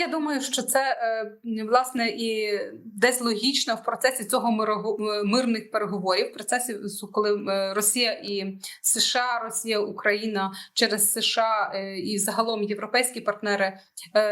Я думаю, що це е, власне і десь логічно в процесі цього е, мирних переговорів, в процесі коли е, Росія і США, Росія, Україна через США і загалом європейські партнери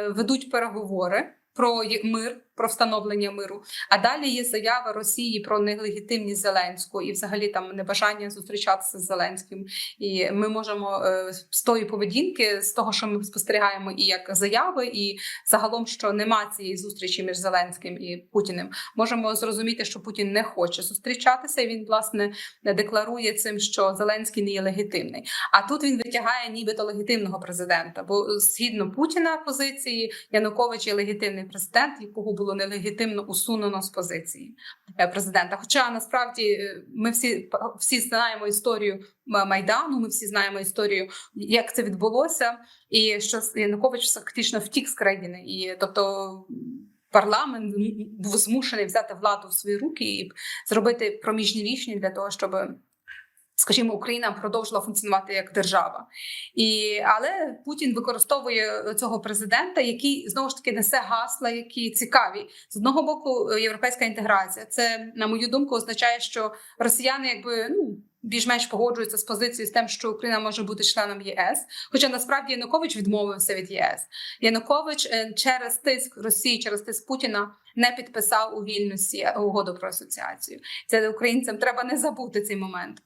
ведуть переговори про мир, про встановлення миру. А далі є заява Росії про нелегітимність Зеленського і, взагалі, там небажання зустрічатися з Зеленським. І ми можемо е, з тої поведінки, з того, що ми спостерігаємо, і як заяви, і загалом, що нема цієї зустрічі між Зеленським і Путіним, можемо зрозуміти, що Путін не хоче зустрічатися. і Він власне декларує цим, що Зеленський не є легітимний. А тут він витягає нібито легітимного президента. Бо згідно Путіна позиції Янукович є легітимний президент, якого було нелегітимно усунено з позиції е, президента. Хоча насправді е, ми всі всі знаємо історію майдану. Ми всі знаємо історію, як це відбулося, і що Янукович фактично втік з країни, і тобто. Парламент був змушений взяти владу в свої руки і зробити проміжні рішення для того, щоб, скажімо, Україна продовжила функціонувати як держава. І але Путін використовує цього президента, який знову ж таки несе гасла, які цікаві з одного боку. е, Європейська інтеграція. Це на мою думку означає, що росіяни, якби ну. Більш-менш погоджуються з позицією з тим, що Україна може бути членом ЄС. Хоча насправді Янукович відмовився від ЄС. Янукович е, через тиск Росії, через тиск Путіна не підписав у вільності угоду про асоціацію. Це українцям треба не забути цей момент.